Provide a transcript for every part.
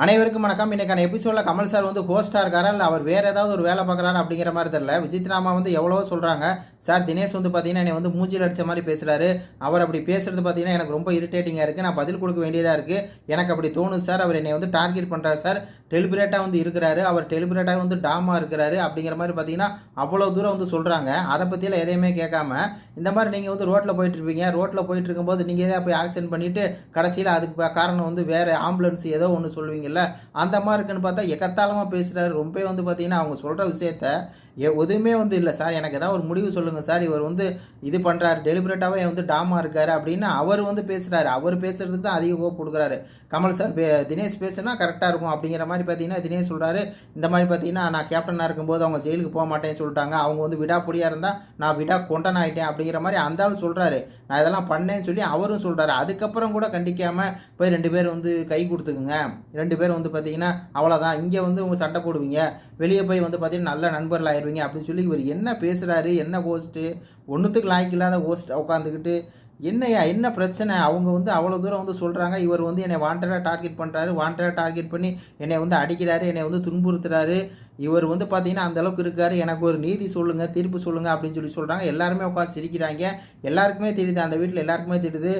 அனைவருக்கும் வணக்கம். இன்றைக்கான எபிசோடில் கமல் சார் வந்து ஹோஸ்டாக இருக்காரா? இல்லை அவர் வேறு ஏதாவது ஒரு வேலை பார்க்குறாரு அப்படிங்கிற மாதிரி தெரியல. விஜித்ராமா வந்து எவ்வளவோ சொல்கிறாங்க சார் தினேஷ் வந்து பார்த்தீங்கன்னா என்னை வந்து மூஞ்சில் அடித்த மாதிரி பேசுகிறாரு அவர் அப்படி பேசுறது பார்த்தீங்கன்னா எனக்கு ரொம்ப இரிட்டேட்டிங்காக இருக்குது நான் பதில் கொடுக்க வேண்டியதாக இருக்குது எனக்கு அப்படி தோணும் சார். அவர் என்னை வந்து டார்கெட் பண்ணுறாரு சார். டெலிபரேட்டாக வந்து இருக்கிறாரு. அவர் டெலிபரேட்டாக வந்து டாமாக இருக்கிறாரு அப்படிங்கிற மாதிரி பார்த்தீங்கன்னா அவ்வளோ தூரம் வந்து சொல்கிறாங்க அதை பற்றியெல்லாம் எதையுமே கேட்காம. இந்த மாதிரி நீங்கள் வந்து ரோட்டில் போயிட்டுருப்பீங்க ரோட்டில் போயிட்டு இருக்கும்போது நீங்கள் எதாவது போய் ஆக்சிடென்ட் பண்ணிவிட்டு கடைசியில் அதுக்கு காரணம் வந்து வேறு ஆம்புலன்ஸ் ஏதோ ஒன்று சொல்லுவீங்க. சொல்லுவீங்கல்ல அந்த மாதிரி இருக்குன்னு பார்த்தா எக்கத்தாளமாக பேசுகிறாரு ரொம்ப வந்து பார்த்தீங்கன்னா அவங்க சொல்கிற விஷயத்த எதுவுமே வந்து இல்லை சார். எனக்கு ஏதாவது ஒரு முடிவு சொல்லுங்கள் சார். இவர் வந்து இது பண்ணுறாரு டெலிபரேட்டாகவே வந்து டாமா இருக்காரு அப்படின்னு அவர் வந்து பேசுகிறாரு அவர் பேசுகிறதுக்கு தான் அதிக கோப்பு கொடுக்குறாரு. கமல் சார் தினேஷ் பேசுனா கரெக்டாக இருக்கும் அப்படிங்கிற மாதிரி பார்த்தீங்கன்னா தினேஷ் சொல்கிறாரு இந்த மாதிரி பார்த்தீங்கன்னா நான் கேப்டனாக இருக்கும்போது அவங்க ஜெயிலுக்கு போக மாட்டேன்னு சொல்லிட்டாங்க. அவங்க வந்து விடாப்பொடியாக இருந்தால் நான் விடா கொண்டன் ஆகிட்டேன் அப்படிங்கிற மாதிரி அந்த ஆள் சொல்கிறாரு நான் இதெல்லாம் பண்ணேன்னு சொல்லி அவரும் சொல்கிறாரு அதுக்கப்புறம் கூட கண்டிக்காமல் போய் ரெண்டு பேர் வந்து கை கொடுத்துக்குங்க. ரெண்டு பேரும் வந்து பார்த்தீங்கன்னா அவ்வளோதான் இங்கே வந்து உங்கள் சண்டை போடுவீங்க. வெளியே போய் வந்து பார்த்தீங்கன்னா நல்ல நண்பர்களாக ஆயிடுவீங்க அப்படின்னு சொல்லி இவர் என்ன பேசுகிறாரு என்ன ஹோஸ்ட்டு ஒன்றுத்துக்கு லாய்க்கு இல்லாத ஹோஸ்ட் உட்காந்துக்கிட்டு என்னையா என்ன பிரச்சனை? அவங்க வந்து அவ்வளோ தூரம் வந்து சொல்கிறாங்க இவர் வந்து என்னை வாண்டடாக டார்கெட் பண்ணுறாரு வாண்டடாக டார்கெட் பண்ணி என்னை வந்து அடிக்கிறாரு என்னை வந்து துன்புறுத்துறாரு. இவர் வந்து பார்த்தீங்கன்னா அந்த அளவுக்கு இருக்காரு. எனக்கு ஒரு நீதி சொல்லுங்கள் தீர்ப்பு சொல்லுங்கள் அப்படின்னு சொல்லி சொல்கிறாங்க எல்லாருமே உட்காந்து சிரிக்கிறாங்க. எல்லாருக்குமே தெரியுது அந்த வீட்டில் எல்லாருக்குமே தெரியுது.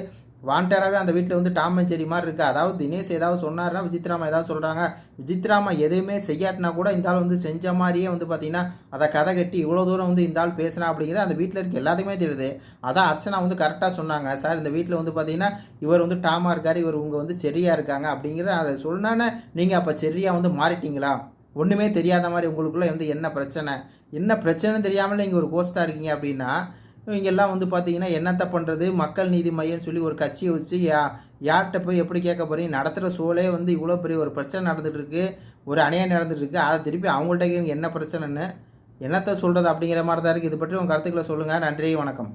வாண்டடாகவே அந்த வீட்டில் வந்து டாம் செரி மாதிரி இருக்குது அதாவது தினேஷ் ஏதாவது சொன்னார்னா விஜித்ராமா ஏதாவது சொல்கிறாங்க விஜித்ராமா எதையுமே செய்யாட்டினா கூட இந்த ஆள் வந்து செஞ்ச மாதிரியே வந்து பார்த்தீங்கன்னா அதை கதை கட்டி இவ்வளோ தூரம் வந்து இந்த ஆள் பேசினா அப்படிங்கிறது அந்த வீட்டில் இருக்க எல்லாத்துக்குமே தெரியுது. அதான் அர்ச்சனா வந்து கரெக்டாக சொன்னாங்க. சார் இந்த வீட்டில் வந்து பார்த்தீங்கன்னா இவர் வந்து டாமாக இருக்கார் இவர் உங்கள் வந்து செரியாக இருக்காங்க அப்படிங்கிறத அதை சொன்னானே நீங்கள் அப்போ செரியாக வந்து மாறிட்டீங்களா? ஒன்றுமே தெரியாத மாதிரி உங்களுக்குள்ளே வந்து என்ன பிரச்சனை? என்ன பிரச்சனைன்னு தெரியாமல் நீங்கள் ஒரு கோஸ்டாக இருக்கீங்க அப்படின்னா இவங்க எல்லாம் வந்து பார்த்தீங்கன்னா என்னத்த பண்ணுறது மக்கள் நீதி மையம்னு சொல்லி ஒரு கட்சியை வச்சு யா யார்கிட்ட போய் எப்படி கேட்க போகிறீங்க நடத்துகிற சூழலே வந்து இவ்வளோ பெரிய ஒரு பிரச்சனை நடந்துகிட்ருக்கு ஒரு அநியாயம் நடந்துகிட்ருக்கு அதை திருப்பி அவங்கள்ட்ட என்ன பிரச்சனைன்னு. என்னத்தை சொல்கிறது அப்படிங்கிற மாதிரி தான் இருக்குது இது பற்றி உங்கள் கருத்துக்களை சொல்லுங்கள் நன்றி. வணக்கம்.